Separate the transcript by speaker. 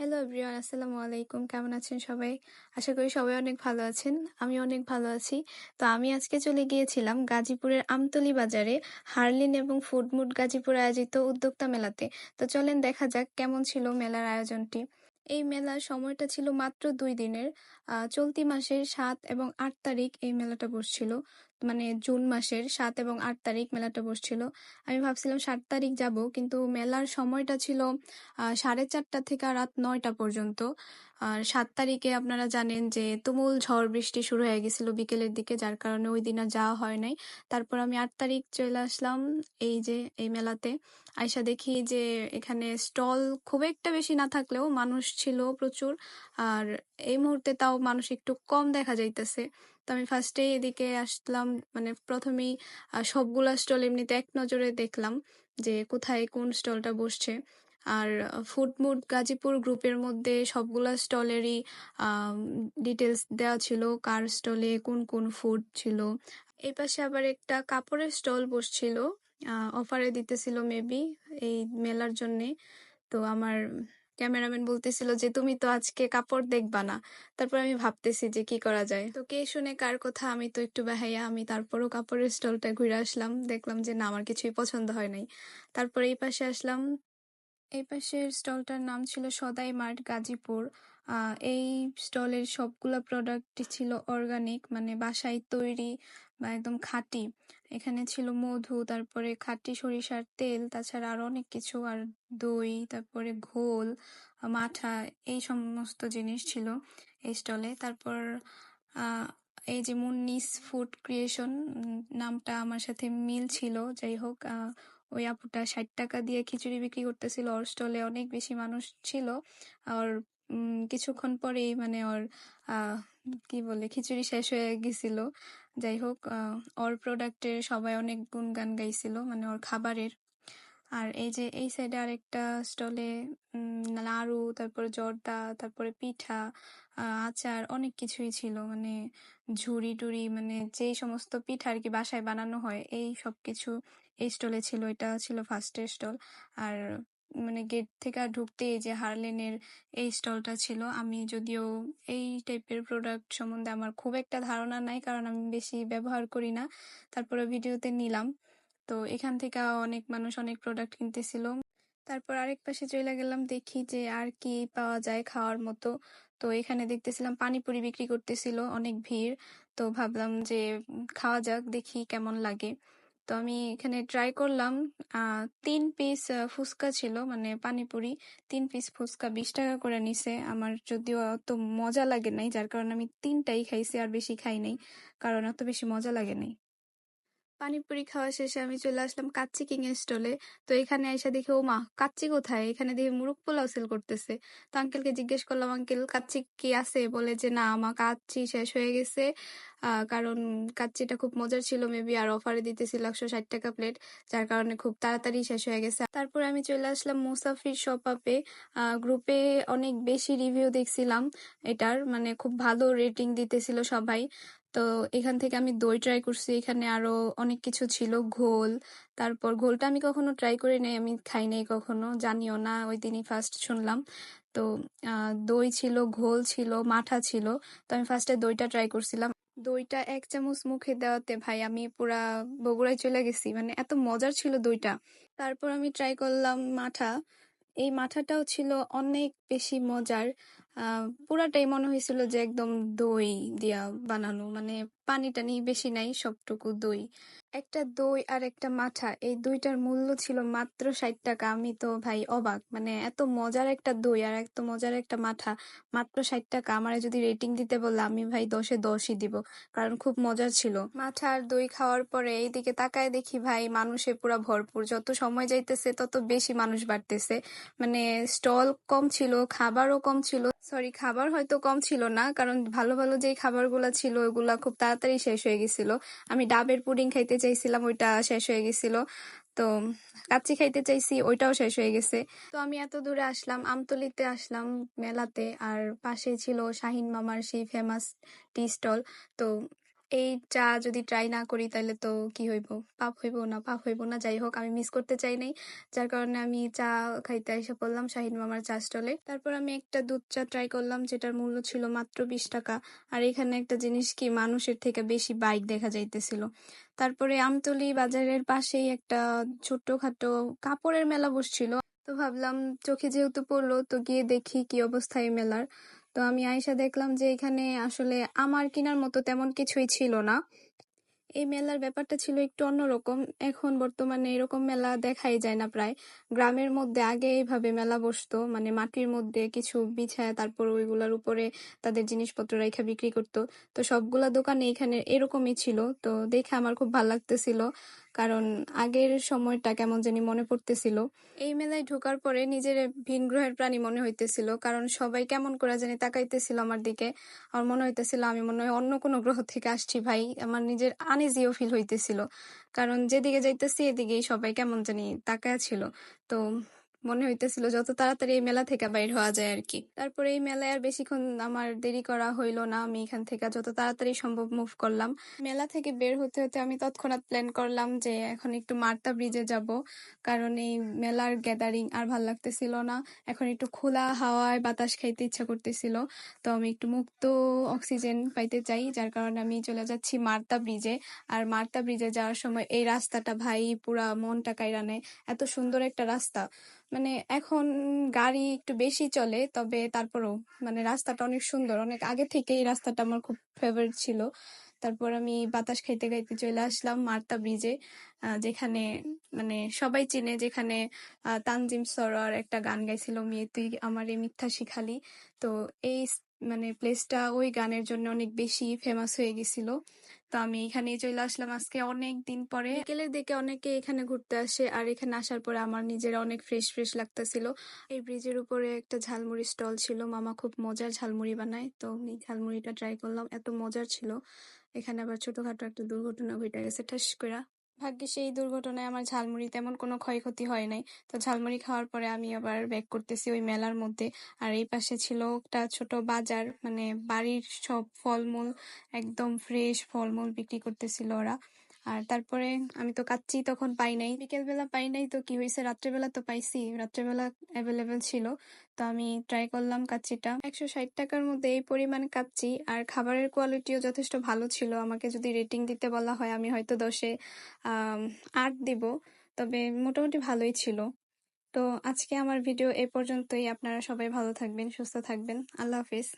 Speaker 1: Hello everyone আসসালামু আলাইকুম কেমন আছেন সবাই? আশা করি সবাই অনেক ভালো আছেন। আমি অনেক ভালো আছি। তো আমি আজকে চলে গিয়েছিলাম গাজীপুরের আমতলি বাজারে হার্লিন এবং ফুডমুড গাজীপুর আয়োজিত উদ্যোক্তা মেলাতে। তো চলেন দেখা যাক কেমন ছিল মেলার আয়োজনটি। এই মেলার সময়টা ছিল মাত্র দুই দিনের। চলতি মাসের সাত এবং আট তারিখ এই মেলাটা বসছিল। মানে জুন মাসের সাত এবং আট তারিখ মেলাটা বসছিল। আমি ভাবছিলাম সাত তারিখ যাব, কিন্তু মেলার সময়টা ছিল সাড়ে চারটা থেকে রাত নয়টা পর্যন্ত। আর সাত তারিখে আপনারা জানেন যে তুমুল ঝড় বৃষ্টি শুরু হয়ে গেছিল বিকেলের দিকে, যার কারণে ওই দিন আর যাওয়া হয় নাই। তারপর আমি আট তারিখ চলে আসলাম এই যে, এই মেলাতে। আইসা দেখি যে এখানে স্টল খুব একটা বেশি না থাকলেও মানুষ ছিল প্রচুর। আর এই মুহূর্তে তাও মানুষ একটু কম দেখা যাইতেছে। তো আমি ফার্স্টে এদিকে আসলাম মানে প্রথমেই সবগুলা স্টল এমনিতে এক নজরে দেখলাম যে কোথায় কোন স্টলটা বসছে। আর ফুডমুড গাজীপুর গ্রুপের মধ্যে সবগুলা স্টলেরই ডিটেলস দেওয়া ছিল, কার স্টলে কোন কোন ফুড ছিল। এই পাশে আবার একটা কাপড়ের স্টল বসছিল অফারে দিতেছিল মেবি এই মেলার জন্যে। তো আমার ক্যামেরাম্যান বলতেছিল যে, তুমি তো আজকে কাপড় দেখবা না। তারপর আমি ভাবতেছি যে, কি করা যায়? তো কে শুনে কার কথা, আমি তো একটু বেহাইয়া আমি তারপরও কাপড়ের স্টলটা ঘুরে আসলাম। দেখলাম যে, না, আমার কিছুই পছন্দ হয় নাই। তারপর এই পাশে আসলাম। এই পাশের স্টলটার নাম ছিল সদাই মার্ট গাজীপুর। এই স্টলের সবগুলা প্রোডাক্টই ছিল অর্গানিক মানে বাসায় তৈরি বা একদম খাঁটি। এখানে ছিল মধু, তারপরে খাঁটি সরিষার তেল, তাছাড়া আরও অনেক কিছু, আর দই, তারপরে ঘোল, মাঠা, এই সমস্ত জিনিস ছিল এই স্টলে। তারপর এই যে মুন্নিস ফুড ক্রিয়েশন নামটা আমার সাথে মিল ছিল। যাই হোক ওই আপুটা ষাট টাকা দিয়ে খিচুড়ি বিক্রি করতেছিল। ওর স্টলে অনেক বেশি মানুষ ছিল। আর কিছুক্ষণ পরেই মানে ওর কি বলে, খিচুড়ি শেষ হয়ে গেছিল। যাই হোক ওর প্রোডাক্টের সবাই অনেক গুণগান গাইছিল মানে ওর খাবারের। আর এই যে, এই সাইডে আরেকটা স্টলে লাড়ু, তারপরে জর্দা, তারপরে পিঠা আচার অনেক কিছুই ছিল। মানে ঝুড়ি টুড়ি মানে যেই সমস্ত পিঠা আর কি বাসায় বানানো হয়, এই সব কিছু এই স্টলে ছিল। এটা ছিল ফার্স্টের স্টল আর মানে গেট থেকে আর ঢুকতেই যে হার্লেনের এই স্টলটা ছিল, আমি যদিও এই টাইপের প্রোডাক্ট সম্বন্ধে আমার খুব একটা ধারণা নাই, কারণ আমি বেশি ব্যবহার করি না। তারপরে ভিডিওতে নিলাম। তো এখান থেকে অনেক মানুষ অনেক প্রোডাক্ট কিনতেছিল। তারপর আরেক পাশে চলে গেলাম, দেখি যে আর কি পাওয়া যায় খাওয়ার মতো। তো এখানে দেখতেছিলাম পানিপুরি বিক্রি করতেছিল, অনেক ভিড়। তো ভাবলাম যে, খাওয়া যাক, দেখি কেমন লাগে। তো আমি এখানে ট্রাই করলাম। তিন পিস ফুচকা ছিল মানে পানিপুরি। তিন পিস ফুচকা বিশ টাকা করে নিছে। আমার যদিও অত মজা লাগে নাই, যার কারণে আমি তিনটাই খাইছি, আর বেশি খাই নাই, কারণ অত বেশি মজা লাগে নাই। পানিপুরি খাওয়া শেষে আমি চলে আসলাম কাচ্চি কিং এর স্টলে তো এখানে এসে দেখি ও মা কাচ্চি কোথায়? এখানে দেখি মুরগ পোলাও সেল করতেছে। তো আঙ্কেলকে জিজ্ঞেস করলাম আঙ্কেল কাচ্চি কি আছে? বলে যে, না, আমার কাচ্চি শেষ হয়ে গেছে। কারণ কাচ্চিটা খুব মজার ছিল মেবি আর অফারে দিতেছিল একশো ষাট টাকা প্লেট যার কারণে খুব তাড়াতাড়ি শেষ হয়ে গেছে। তারপর আমি চলে আসলাম মুসাফির শপ আপে গ্রুপে অনেক বেশি রিভিউ দেখছিলাম এটার মানে খুব ভালো রেটিং দিতেছিল সবাই। তো এখান থেকে আমি দই ট্রাই করছি। এখানে আরও অনেক কিছু ছিল, ঘোল। তারপর ঘোলটা আমি কখনো ট্রাই করি নাই, আমি খাই নাই কখনো, জানিও না, ওই দিনই ফার্স্ট শুনলাম। তো দই ছিল, ঘোল ছিল, মাঠা ছিল, তো আমি ফার্স্টে দইটা ট্রাই করছিলাম। দইটা এক চামচ মুখে দেওয়াতে, ভাই, আমি পুরা বগুড়ায় চলে গেছি মানে এত মজার ছিল দইটা। তারপর আমি ট্রাই করলাম মাঠা। এই মাঠাটাও ছিল অনেক বেশি মজার। পুরাটাই মনে হয়েছিল যে একদম দই দিয়া বানানো মানে পানি টানি বেশি নাই, সবটুকু দই। একটা দই আর একটা মাঠা, এই দুইটার মূল্য ছিল মাত্র ষাট টাকা। আমি তো ভাই অবাক মানে এত মজার একটা দই আর এত মজার একটা মাঠা, মাত্র ষাট টাকা। আমার যদি রেটিং দিতে বললে আমি ভাই দশে দশই দিব, কারণ খুব মজার ছিল। মাঠা আর দই খাওয়ার পরে এইদিকে তাকায় দেখি ভাই মানুষে পুরা ভরপুর। যত সময় যাইতেছে, তত বেশি মানুষ বাড়তেছে। মানে স্টল কম ছিল, খাবারও কম ছিল। সরি, খাবার হয়তো কম ছিল না, কারণ ভালো ভালো যে খাবারগুলো ছিল, ওগুলা খুব তাড়াতাড়ি শেষ হয়ে গেছিল। আমি ডাবের পুডিং খাইতে চাইছিলাম, ওইটা শেষ হয়ে গেছিল। তো কাচ্চি খাইতে চাইছি, ওইটাও শেষ হয়ে গেছে। তো আমি এত দূরে আসলাম, আমতলিতে আসলাম মেলাতে, আর পাশে ছিল শাহিন মামার সেই ফেমাস টি স্টল তো এই চা যদি ট্রাই না করি তাহলে তো কি হইব? পাপ হইব না, পাপ হইব না, যাই হোক, আমি মিস করতে চাই নাই। যার কারণে আমি চা খাইতে এসে পড়লাম শাহিন মামার চা স্টলে তারপর আমি একটা দুধ চা ট্রাই করলাম, যেটার মূল্য ছিল মাত্র বিশ টাকা। আর এখানে একটা জিনিস কি, মানুষের থেকে বেশি বাইক দেখা যাইতেছিল। তারপরে আমতলি বাজারের পাশেই একটা ছোট্টখাটো কাপড়ের মেলা বসছিল। তো ভাবলাম, চোখে যেহেতু পড়ল, তো গিয়ে দেখি কি অবস্থা এই মেলার। তো আমি আয়সা দেখলাম যে এখানে আসলে আমার কিনার মতো তেমন কিছুই ছিল না। এই মেলার ব্যাপারটা ছিল একটু অন্যরকম। এখন বর্তমানে এরকম মেলা দেখাই যায় না প্রায়। গ্রামের মধ্যে আগে এইভাবে মেলা বসতো মানে মাটির মধ্যে কিছু বিছায় তারপর ওইগুলোর উপরে তাদের জিনিসপত্র রেখে বিক্রি করতো। তো সবগুলা দোকানে এখানে এরকমই ছিল। তো দেখে আমার খুব ভালো লাগতেছিল, কারণ আগের সময়টা কেমন জানি মনে পড়তেছিল। এই মেলায় ঢোকার পরে নিজের ভিন গ্রহের প্রাণী মনে হইতেছিল, কারণ সবাই কেমন করে জানি তাকাইতেছিল আমার দিকে। আমার মনে হইতেছিল আমি মনে হয় অন্য কোনো গ্রহ থেকে আসছি ভাই। আমার নিজের আনইজিও ফিল হইতেছিল। কারণ যেদিকে যাইতেছি এদিকেই সবাই কেমন জানি তাকায় ছিল। তো মনে হইতেছিল যত তাড়াতাড়ি এই মেলা থেকে বাইর হওয়া যায় আর কি তারপরে এই মেলায় আর বেশিক্ষণ আমার দেরি করা হইল না, আমি এখান থেকে যত তাড়াতাড়ি সম্ভব মুভ করলাম। মেলা থেকে বের হতে হতে আমি তৎক্ষণাৎ প্ল্যান করলাম যে এখন একটু মার্তা ব্রিজে যাব, কারণ এই মেলার গ্যাদারিং আর ভালো লাগতেছিল না। এখন একটু খোলা হাওয়ায় বাতাস খাইতে ইচ্ছা করতেছিল, তো আমি একটু মুক্ত অক্সিজেন পাইতে চাই, যার কারণে আমি চলে যাচ্ছি মার্তা ব্রিজে আর মার্তা ব্রিজে যাওয়ার সময় এই রাস্তাটা ভাই পুরা মনটা কাইরানে এত সুন্দর একটা রাস্তা। মানে এখন গাড়ি একটু বেশি চলে, তবে তারপরও মানে রাস্তাটা অনেক সুন্দর। অনেক আগে থেকে এই রাস্তাটা আমার খুব ফেভারিট ছিল। তারপর আমি বাতাস খাইতে খাইতে চলে আসলাম মার্তা ব্রিজে যেখানে মানে সবাই চিনে যেখানে তানজিম সরোয়ার একটা গান গাইছিল, মেয়ে তুই আমার এই মিথ্যা শিখালি। তো এই মানে প্লেসটা ওই গানের জন্য অনেক বেশি ফেমাস হয়ে গেছিল। তো আমি এখানেই চলে আসলাম আজকে অনেক দিন পরে। বিকেলের দিকে অনেকে এখানে ঘুরতে আসে আর এখানে আসার পরে আমার নিজের অনেক ফ্রেশ ফ্রেশ লাগতেছিল। এই ব্রিজের উপরে একটা ঝালমুড়ি স্টল ছিল। মামা খুব মজার ঝালমুড়ি বানায়, তো আমি ঝালমুড়িটা ট্রাই করলাম। এত মজার ছিল। এখানে আবার ছোটখাটো একটা দুর্ঘটনা ঘটে গেছে, ঠাস করে ভাগ্যে সেই দুর্ঘটনায় আমার ঝালমুড়ি তেমন কোনো ক্ষয়ক্ষতি হয় নাই। তো ঝালমুড়ি খাওয়ার পরে আমি আবার ব্যাক করতেছি ওই মেলার মধ্যে। আর এই পাশে ছিল একটা ছোট বাজার মানে বাড়ির সব ফলমূল, একদম ফ্রেশ ফলমূল বিক্রি করতেছিল ওরা। আর তারপরে আমি তো কাচ্চি তখন পাই নাই। বিকেল বেলা পাই নাই তো কি হয়েছে? রাত্রেবেলা তো পাইছি, রাত্রেবেলা অ্যাভেলেবেল ছিল। তো আমি ট্রাই করলাম কাচ্চিটা। একশো ষাট টাকার মধ্যে এই পরিমাণ কাচ্চি আর খাবারের কোয়ালিটিও যথেষ্ট ভালো ছিল। আমাকে যদি রেটিং দিতে বলা হয়, আমি হয়তো দশে আট দিব। তবে মোটামুটি ভালোই ছিল। তো আজকে আমার ভিডিও এ পর্যন্তই। আপনারা সবাই ভালো থাকবেন, সুস্থ থাকবেন। আল্লাহ হাফিজ।